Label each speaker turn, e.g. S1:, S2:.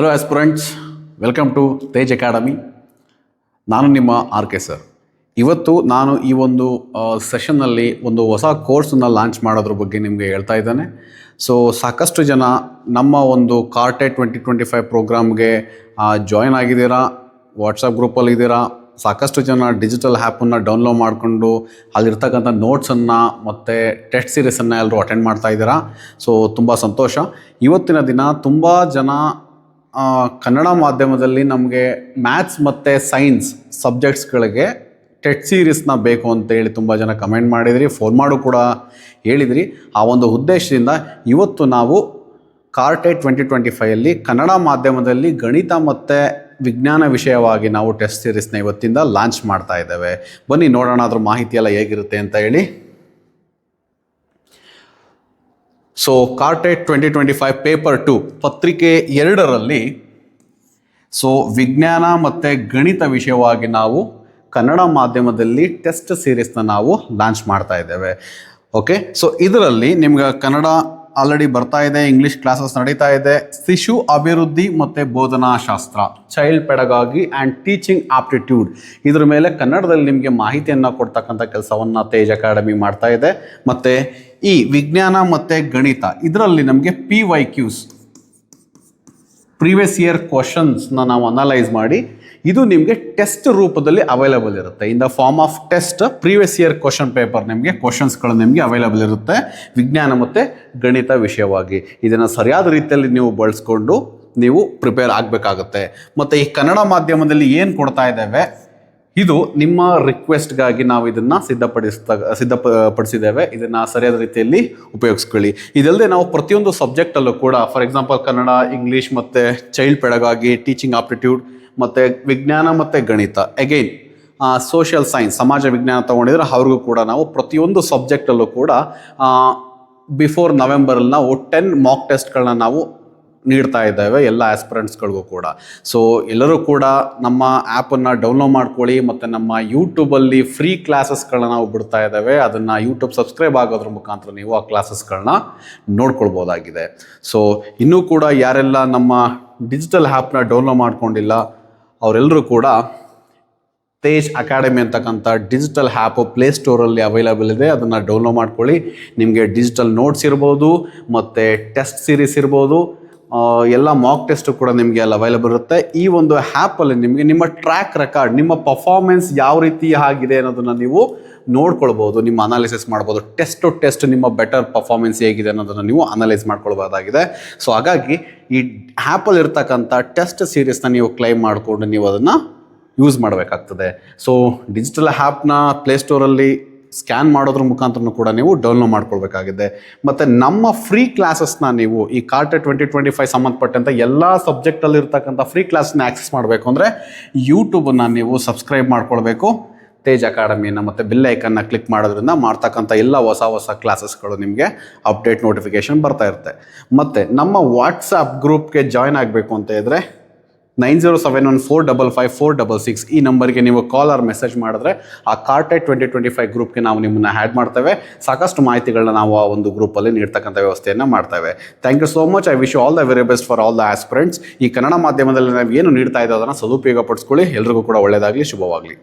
S1: Hello aspirants welcome to Tej academy ನಾನು ನಿಮ್ಮ R K sir ಇವತ್ತು ನಾನು ಈ ಒಂದು ಸೆಷನ್ನಲ್ಲಿ ಒಂದು ಹೊಸ ಕೋರ್ಸನ್ನು ಲಾಂಚ್ ಮಾಡೋದ್ರ ಬಗ್ಗೆ ನಿಮಗೆ ಹೇಳ್ತಾ ಇದ್ದೇನೆ. ಸೊ ಸಾಕಷ್ಟು ಜನ ನಮ್ಮ ಒಂದು ಕಾರ್ಟೆ ಟ್ವೆಂಟಿ ಟ್ವೆಂಟಿ ಫೈವ್ ಪ್ರೋಗ್ರಾಮ್ಗೆ ಜಾಯ್ನ್ ಆಗಿದ್ದೀರಾ ವಾಟ್ಸಪ್ ಗ್ರೂಪಲ್ಲಿ ಇದ್ದೀರಾ, ಸಾಕಷ್ಟು ಜನ ಡಿಜಿಟಲ್ ಆ್ಯಪನ್ನು ಡೌನ್ಲೋಡ್ ಮಾಡಿಕೊಂಡು ಅಲ್ಲಿರ್ತಕ್ಕಂಥ ನೋಟ್ಸನ್ನು ಮತ್ತು ಟೆಸ್ಟ್ ಸೀರೀಸನ್ನು ಎಲ್ಲರೂ ಅಟೆಂಡ್ ಮಾಡ್ತಾ ಇದ್ದೀರಾ. ಸೊ ತುಂಬ ಸಂತೋಷ. ಇವತ್ತಿನ ದಿನ ತುಂಬ ಜನ ಕನ್ನಡ ಮಾಧ್ಯಮದಲ್ಲಿ ನಮಗೆ ಮ್ಯಾಥ್ಸ್ ಮತ್ತು ಸೈನ್ಸ್ ಸಬ್ಜೆಕ್ಟ್ಸ್ಗಳಿಗೆ ಟೆಟ್ ಸೀರೀಸ್ನ ಬೇಕು ಅಂತೇಳಿ ತುಂಬ ಜನ ಕಮೆಂಟ್ ಮಾಡಿದ್ರಿ ಫೋನ್ ಮಾಡು ಕೂಡ ಹೇಳಿದ್ರಿ. ಆ ಒಂದು ಉದ್ದೇಶದಿಂದ ಇವತ್ತು ನಾವು ಕಾರ್ಟೆ ಟ್ವೆಂಟಿ ಟ್ವೆಂಟಿ ಫೈಯಲ್ಲಿ ಕನ್ನಡ ಮಾಧ್ಯಮದಲ್ಲಿ ಗಣಿತ ಮತ್ತು ವಿಜ್ಞಾನ ವಿಷಯವಾಗಿ ನಾವು ಟೆಸ್ಟ್ ಸೀರೀಸ್ನ ಇವತ್ತಿಂದ ಲಾಂಚ್ ಮಾಡ್ತಾ ಇದ್ದೇವೆ. ಬನ್ನಿ ನೋಡೋಣ ಅದ್ರ ಮಾಹಿತಿ ಎಲ್ಲ ಹೇಗಿರುತ್ತೆ ಅಂತ ಹೇಳಿ. So KARTET twenty twenty five paper two ಪತ್ರಿಕೆ ಎರಡರಲ್ಲಿ ಸೊ ವಿಜ್ಞಾನ ಮತ್ತು ಗಣಿತ ವಿಷಯವಾಗಿ ನಾವು ಕನ್ನಡ ಮಾಧ್ಯಮದಲ್ಲಿ ಟೆಸ್ಟ್ ಸೀರೀಸ್ನ ನಾವು ಲಾಂಚ್ ಮಾಡ್ತಾ ಇದ್ದೇವೆ. ಓಕೆ ಸೊ ಇದರಲ್ಲಿ ನಿಮ್ಗೆ ಕನ್ನಡ ಆಲ್ರೆಡಿ ಬರ್ತಾ ಇದೆ ಇಂಗ್ಲಿಷ್ ಕ್ಲಾಸಸ್ ನಡೀತಾ ಇದೆ. ಶಿಶು ಅಭಿವೃದ್ಧಿ ಮತ್ತು ಬೋಧನಾ ಶಾಸ್ತ್ರ child pedagogy and teaching aptitude ಇದ್ರ ಮೇಲೆ ಕನ್ನಡದಲ್ಲಿ ನಿಮಗೆ ಮಾಹಿತಿಯನ್ನು ಕೊಡ್ತಕ್ಕಂಥ ಕೆಲಸವನ್ನು ತೇಜ್ ಅಕಾಡೆಮಿ ಮಾಡ್ತಾ ಇದೆ. ಮತ್ತು ಈ ವಿಜ್ಞಾನ ಮತ್ತು ಗಣಿತ, ಇದರಲ್ಲಿ ನಮಗೆ P Y Qs previous year ಕ್ವಶನ್ಸ್ನ ನಾವು ಅನಲೈಸ್ ಮಾಡಿ, ಇದು ನಿಮಗೆ ಟೆಸ್ಟ್ ರೂಪದಲ್ಲಿ ಅವೈಲಬಲ್ ಇರುತ್ತೆ. In the form of test previous year question paper ನಿಮಗೆ ಕ್ವಶನ್ಸ್ಗಳು ನಿಮಗೆ ಅವೈಲಬಲ್ ಇರುತ್ತೆ. ವಿಜ್ಞಾನ ಮತ್ತು ಗಣಿತ ವಿಷಯವಾಗಿ. ಇದನ್ನು ಸರಿಯಾದ ರೀತಿಯಲ್ಲಿ ನೀವು ಬಳಸ್ಕೊಂಡು ನೀವು ಪ್ರಿಪೇರ್ ಆಗಬೇಕಾಗುತ್ತೆ. ಮತ್ತು ಈ ಕನ್ನಡ ಮಾಧ್ಯಮದಲ್ಲಿ ಏನು ಕೊಡ್ತಾ ಇದ್ದೇವೆ ಇದು ನಿಮ್ಮ ರಿಕ್ವೆಸ್ಟ್ಗಾಗಿ ನಾವು ಇದನ್ನು ಸಿದ್ಧಪಡಿಸ್ತಾ, ಸಿದ್ಧಪಡಿಸಿದ್ದೇವೆ. ಇದನ್ನು ಸರಿಯಾದ ರೀತಿಯಲ್ಲಿ ಉಪಯೋಗಿಸ್ಕೊಳ್ಳಿ. ಇದಲ್ಲದೆ ನಾವು ಪ್ರತಿಯೊಂದು ಸಬ್ಜೆಕ್ಟಲ್ಲೂ ಕೂಡ ಫಾರ್ ಎಕ್ಸಾಂಪಲ್ ಕನ್ನಡ ಇಂಗ್ಲೀಷ್ ಮತ್ತು ಚೈಲ್ಡ್ ಪೆಡಗಾಗಿ ಟೀಚಿಂಗ್ ಆಪ್ಟಿಟ್ಯೂಡ್ ಮತ್ತು ವಿಜ್ಞಾನ ಮತ್ತು ಗಣಿತ. ಅಗೈನ್ ಸೋಷಿಯಲ್ ಸೈನ್ಸ್ ಸಮಾಜ ವಿಜ್ಞಾನ ತಗೊಂಡಿದ್ರೆ ಅವ್ರಿಗೂ ಕೂಡ ನಾವು ಪ್ರತಿಯೊಂದು ಸಬ್ಜೆಕ್ಟಲ್ಲೂ ಕೂಡ ಬಿಫೋರ್ ನವೆಂಬರಲ್ಲಿ ನಾವು ಟೆನ್ ಮಾಕ್ ಟೆಸ್ಟ್ಗಳನ್ನ ನಾವು ನೀಡ್ತಾ ಇದ್ದೇವೆ ಎಲ್ಲ ಆಸ್ಪಿರೆಂಟ್ಸ್ಗಳಿಗೂ ಕೂಡ. ಸೊ ಎಲ್ಲರೂ ಕೂಡ ನಮ್ಮ ಆ್ಯಪನ್ನು ಡೌನ್ಲೋಡ್ ಮಾಡ್ಕೊಳ್ಳಿ ಮತ್ತು ನಮ್ಮ ಯೂಟ್ಯೂಬಲ್ಲಿ ಫ್ರೀ ಕ್ಲಾಸಸ್ಗಳನ್ನ ನಾವು ಬಿಡ್ತಾ ಇದ್ದೇವೆ. ಅದನ್ನು ಯೂಟ್ಯೂಬ್ ಸಬ್ಸ್ಕ್ರೈಬ್ ಆಗೋದ್ರ ಮುಖಾಂತರ ನೀವು ಆ ಕ್ಲಾಸಸ್ಗಳನ್ನ ನೋಡ್ಕೊಳ್ಬೋದಾಗಿದೆ. ಸೊ ಇನ್ನೂ ಕೂಡ ಯಾರೆಲ್ಲ ನಮ್ಮ ಡಿಜಿಟಲ್ ಆ್ಯಪ್ನ ಡೌನ್ಲೋಡ್ ಮಾಡ್ಕೊಂಡಿಲ್ಲ ಅವರೆಲ್ಲರೂ ಕೂಡ ತೇಜ್ ಅಕಾಡೆಮಿ ಅಂತಕ್ಕಂಥ ಡಿಜಿಟಲ್ ಆ್ಯಪು ಪ್ಲೇಸ್ಟೋರಲ್ಲಿ ಅವೈಲಬಲ್ ಇದೆ. ಅದನ್ನು ಡೌನ್ಲೋಡ್ ಮಾಡ್ಕೊಳ್ಳಿ. ನಿಮಗೆ ಡಿಜಿಟಲ್ ನೋಟ್ಸ್ ಇರ್ಬೋದು, ಮತ್ತು ಟೆಸ್ಟ್ ಸೀರೀಸ್ ಇರ್ಬೋದು ಎಲ್ಲ ಮಾಕ್ ಟೆಸ್ಟು ಕೂಡ ನಿಮಗೆ ಅಲ್ಲಿ ಅವೈಲಬಲ್ ಇರುತ್ತೆ. ಈ ಒಂದು ಆ್ಯಪಲ್ಲಿ ನಿಮಗೆ ನಿಮ್ಮ ಟ್ರ್ಯಾಕ್ ರೆಕಾರ್ಡ್ ನಿಮ್ಮ ಪರ್ಫಾರ್ಮೆನ್ಸ್ ಯಾವ ರೀತಿ ಆಗಿದೆ ಅನ್ನೋದನ್ನು ನೀವು ನೋಡ್ಕೊಳ್ಬೋದು, ನಿಮ್ಮ ಅನಾಲಿಸಿಸ್ ಮಾಡ್ಬೋದು. ಟೆಸ್ಟ್ ಟು ಟೆಸ್ಟ್ ನಿಮ್ಮ ಬೆಟರ್ ಪರ್ಫಾರ್ಮೆನ್ಸ್ ಹೇಗಿದೆ ಅನ್ನೋದನ್ನು ನೀವು ಅನಲೈಸ್ ಮಾಡ್ಕೊಳ್ಬೋದಾಗಿದೆ. ಸೊ ಹಾಗಾಗಿ ಈ ಆ್ಯಪಲ್ಲಿ ಇರ್ತಕ್ಕಂಥ ಟೆಸ್ಟ್ ಸೀರೀಸ್ನ ನೀವು ಕ್ಲೈಮ್ ಮಾಡಿಕೊಂಡು ನೀವು ಅದನ್ನು ಯೂಸ್ ಮಾಡಬೇಕಾಗ್ತದೆ. ಸೊ ಡಿಜಿಟಲ್ ಆ್ಯಪ್ನ ಪ್ಲೇಸ್ಟೋರಲ್ಲಿ ಸ್ಕ್ಯಾನ್ ಮಾಡೋದ್ರ ಮುಖಾಂತರ ಕೂಡ ನೀವು ಡೌನ್ಲೋಡ್ ಮಾಡ್ಕೊಳ್ಬೇಕಾಗಿದೆ. ಮತ್ತು ನಮ್ಮ ಫ್ರೀ ಕ್ಲಾಸಸ್ನ ನೀವು ಈ ಕಾರ್ಟೆ ಟ್ವೆಂಟಿ ಟ್ವೆಂಟಿ ಫೈವ್ ಸಂಬಂಧಪಟ್ಟಂಥ ಎಲ್ಲ ಸಬ್ಜೆಕ್ಟಲ್ಲಿ ಇರ್ತಕ್ಕಂಥ ಫ್ರೀ ಕ್ಲಾಸ್ನ ಆಕ್ಸೆಸ್ ಮಾಡಬೇಕು ಅಂದರೆ ಯೂಟ್ಯೂಬನ್ನು ನೀವು ಸಬ್ಸ್ಕ್ರೈಬ್ ಮಾಡ್ಕೊಳ್ಬೇಕು. ತೇಜ್ ಅಕಾಡೆಮಿನ ಮತ್ತು ಬಿಲ್ ಐಕನ್ನ ಕ್ಲಿಕ್ ಮಾಡೋದ್ರಿಂದ ಮಾಡ್ತಕ್ಕಂಥ ಎಲ್ಲ ಹೊಸ ಹೊಸ ಕ್ಲಾಸಸ್ಗಳು ನಿಮಗೆ ಅಪ್ಡೇಟ್ ನೋಟಿಫಿಕೇಶನ್ ಬರ್ತಾ ಇರುತ್ತೆ. ಮತ್ತು ನಮ್ಮ ವಾಟ್ಸಪ್ ಗ್ರೂಪ್ಗೆ ಜಾಯ್ನ್ ಆಗಬೇಕು ಅಂತ ಇದ್ದರೆ nine zero seven one four double five four double six ಈ ನಂಬರ್ಗೆ ನೀವು ಕಾಲ್ ಆರ್ ಮೆಸೇಜ್ ಮಾಡಿದ್ರೆ ಆ ಕಾರ್ಟೆ ಟ್ವೆಂಟಿ ಟ್ವೆಂಟಿ ಫೈವ್ ಗ್ರೂಪ್ಗೆ ನಾವು ನಿಮ್ಮನ್ನು ಆ್ಯಡ್ ಮಾಡ್ತೇವೆ. ಸಾಕಷ್ಟು ಮಾಹಿತಿಗಳನ್ನ ನಾವು ಆ ಒಂದು ಗ್ರೂಪಲ್ಲಿ ನೀಡ್ತಕ್ಕಂಥ ವ್ಯವಸ್ಥೆಯನ್ನು ಮಾಡ್ತೇವೆ. Thank you so much I wish all the very best for all the aspirants ಈ ಕನ್ನಡ ಮಾಧ್ಯಮದಲ್ಲಿ ನಾವು ಏನು ನೀಡ್ತಾ ಇದ್ದೋ ಅದನ್ನು ಸದುಪಯೋಗ ಪಡಿಸ್ಕೊಳ್ಳಿ. ಎಲ್ರಿಗೂ ಕೂಡ ಒಳ್ಳೆಯದಾಗಲಿ ಶುಭವಾಗಲಿ.